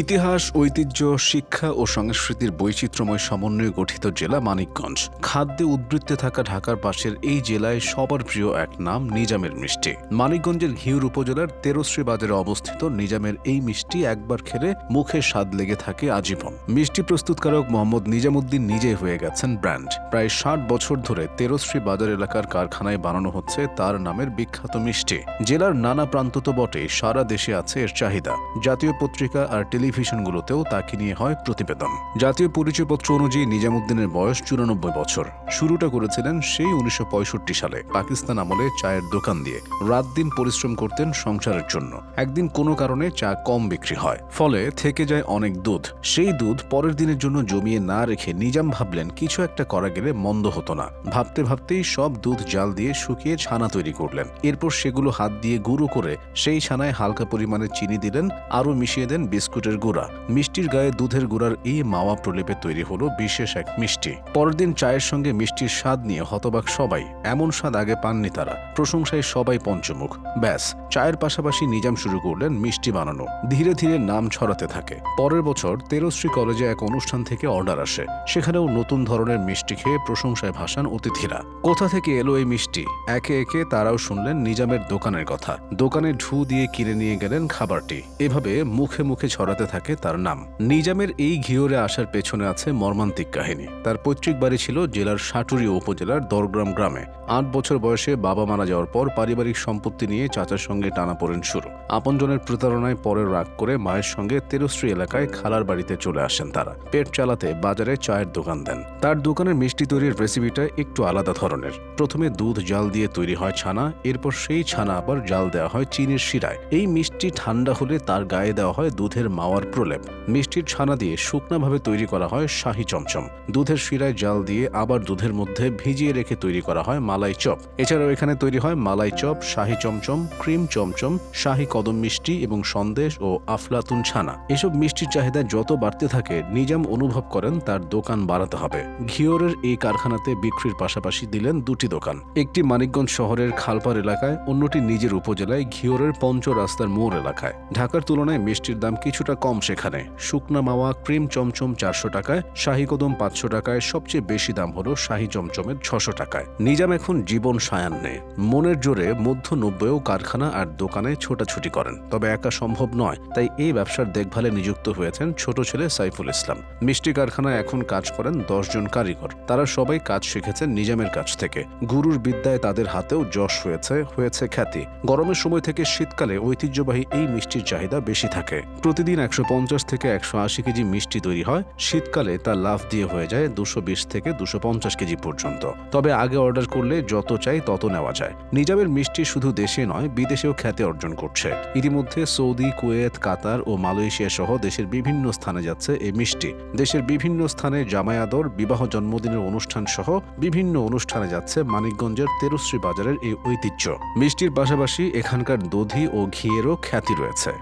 ইতিহাস, ঐতিহ্য, শিক্ষা ও সংস্কৃতির বৈচিত্র্যময় সমন্বয়ে গঠিত জেলা মানিকগঞ্জ। খাদ্যে উদ্বৃত্তে থাকা ঢাকার পাশের এই জেলায় সবার প্রিয় এক নাম, নিজামের মিষ্টি। মানিকগঞ্জের ঘিউর উপজেলার তেরশ্রী বাজারে অবস্থিত নিজামের এই মিষ্টি একবার খেলে মুখে স্বাদ লেগে থাকে আজীবন। মিষ্টি প্রস্তুতকারক মোহাম্মদ নিজামুদ্দিন নিজেই হয়ে গেছেন ব্র্যান্ড। প্রায় ষাট বছর ধরে তেরশ্রী বাজার এলাকার কারখানায় বানানো হচ্ছে তার নামের বিখ্যাত মিষ্টি। জেলার নানা প্রান্ত তো বটে সারা দেশে আছে এর চাহিদা। জাতীয় পত্রিকা আর টেলিভিশনগুলোতেও তাকে নিয়ে হয় প্রতিবেদন। জাতীয় পরিচয়পত্র অনুযায়ী নিজামুদ্দিনের বয়স চুরানব্বই বছর। শুরুটা করেছিলেন সেই উনিশশো সালে, পাকিস্তান আমলে চায়ের দোকান দিয়ে। রাত দিন পরিশ্রম করতেন সংসারের জন্য। একদিন কোনো কারণে চা কম বিক্রি হয়। ফলে থেকে যায় অনেক দুধ। সেই দুধ পরের দিনের জন্য জমিয়ে না রেখে নিজাম ভাবলেন, কিছু একটা করা গেলে মন্দ হতো না। ভাবতে ভাবতেই সব দুধ জাল দিয়ে শুকিয়ে ছানা তৈরি করলেন। এরপর সেগুলো হাত দিয়ে গুঁড়ো করে সেই ছানায় হালকা পরিমাণে চিনি দিলেন, আরও মিশিয়ে দেন বিস্কুটের গুঁড়া। মিষ্টির গায়ে দুধের গুঁড়ার এই মাওয়া প্রলেপে তৈরি হলো বিশেষ এক মিষ্টি। পরের দিন চায়ের সঙ্গে মিষ্টির স্বাদ নিয়ে হতবাক সবাই। এমন স্বাদ আগে পাননি তারা। প্রশংসায় সবাই পঞ্চমুখ। ব্যাস, চায়ের পাশাপাশি নিজাম শুরু করলেন মিষ্টি বানানো। ধীরে ধীরে নাম ছড়াতে থাকে। পরের বছর তেরশ্রী কলেজে এক অনুষ্ঠান থেকে অর্ডার আসে। সেখানেও নতুন ধরনের মিষ্টি খেয়ে প্রশংসায় ভাসান অতিথিরা। কোথা থেকে এলো এই মিষ্টি? একে একে তারাও শুনলেন নিজামের দোকানের কথা। দোকানে ঢু দিয়ে কিনে নিয়ে গেলেন খাবারটি। এভাবে মুখে মুখে ছড়াতে থাকে তার নাম। নিজামের এই ঘিওরে আসার পেছনে আছে মর্মান্তিক কাহিনী। তার পৈতৃক বাড়ি ছিল জেলার সাটুরি উপজেলার দরগ্রাম গ্রামে। আট বছর বয়সে বাবা মারা যাওয়ার পর পারিবারিক সম্পত্তি নিয়ে চাচার সঙ্গে টানাপোড়েন শুরু। আপনজনের প্রতারণায় পরে রাগ করে মায়ের সঙ্গে তেরশ্রী এলাকায় খালার বাড়িতে চলে আসেন তারা। পেট চালাতে বাজারে চায়ের দোকান দেন। তার দোকানের মিষ্টি তৈরির রেসিপিটা একটু আলাদা ধরনের। প্রথমে দুধ জাল দিয়ে তৈরি হয় ছানা, এরপর সেই ছানা আবার জাল দেওয়া হয় চিনির শিরায়। এই মিষ্টি ঠান্ডা হলে তার গায়ে দেওয়া হয় দুধের মাওয়ার প্রলেপ। মিষ্টির ছানা দিয়ে শুকনাভাবে তৈরি করা হয় শাহি চমচম। দুধের শিরায় জাল দিয়ে আবার দুধের মধ্যে ভিজিয়ে রেখে তৈরি করা হয় মালাই চপ। এছাড়াও এখানে তৈরি হয় মালাই চপ, শাহি চমচম, ক্রিম চমচম, শাহি কদম মিষ্টি এবং সন্দেশ ও আফলাতুন ছানা। এসব মিষ্টির চাহিদা যত বাড়তে থাকে, নিজাম অনুভব করেন তার দোকান বাড়াতে হবে। ঘিওরের এই কারখানাতে বিক্রির পাশাপাশি দিলেন দুটি দোকান। একটি মানিকগঞ্জ শহরের খালপার এলাকায়, অন্যটি নিজের উপজেলায় ঘিওরের পঞ্চ রাস্তার মোড় এলাকায়। ঢাকার তুলনায় মিষ্টির দাম কিছুটা কম সেখানে। শুকনা মাওয়া, ক্রিম চমচম চারশো টাকায়, শাহি কদম পাঁচশো টাকায়, সবচেয়ে বেশি দাম হলো শাহি চমচমের ছশো টাকায়। নিজাম এখন জীবন সায়ান্নে। মনের জোরে মধ্য নব্বইও কারখানা আর দোকানে ছোটাছুটি করেন। তবে একা সম্ভব নয়, তাই এই ব্যবসার দেখভালে নিযুক্ত হয়েছেন ছোট ছেলে সাইফুল ইসলাম। মিষ্টি কারখানায় এখন কাজ করেন দশজন কারিগর। তারা সবাই কাজ শিখেছেন নিজামের কাছ থেকে। গুরুর বিদ্যায় তাদের হাতেও যশ হয়েছে হয়েছে খ্যাতি। গরমের সময় থেকে শীতকালে ঐতিহ্যবাহী এই মিষ্টির চাহিদা বেশি থাকে। প্রতিদিন একশো পঞ্চাশ থেকে একশো আশি কেজি মিষ্টি তৈরি হয়। শীতকালে তা লাভ দিয়ে হয়ে যায় দুশো বিশ থেকে দুশো পঞ্চাশ কেজি পর্যন্ত। তবে আগে অর্ডার করলে যত চাই তত নেওয়া যায়। নিজামের মিষ্টি শুধু দেশে নয়, বিদেশেও খ্যাতি অর্জন করছে। ইতিমধ্যে সৌদি, কুয়েত, কাতার ও মালয়েশিয়া সহ দেশের বিভিন্ন স্থানে যাচ্ছে এই মিষ্টি। দেশের বিভিন্ন স্থানে জামায়াদর, বিবাহ জন্মদিনের অনুষ্ঠান সহ বিভিন্ন অনুষ্ঠানে যাচ্ছে মানিকগঞ্জের তেরশ্রী বাজারের এই ঐতিহ্য। মিষ্টির পাশাপাশি এখানকার দধি ও ঘিয়েরও খ্যাতি রয়েছে।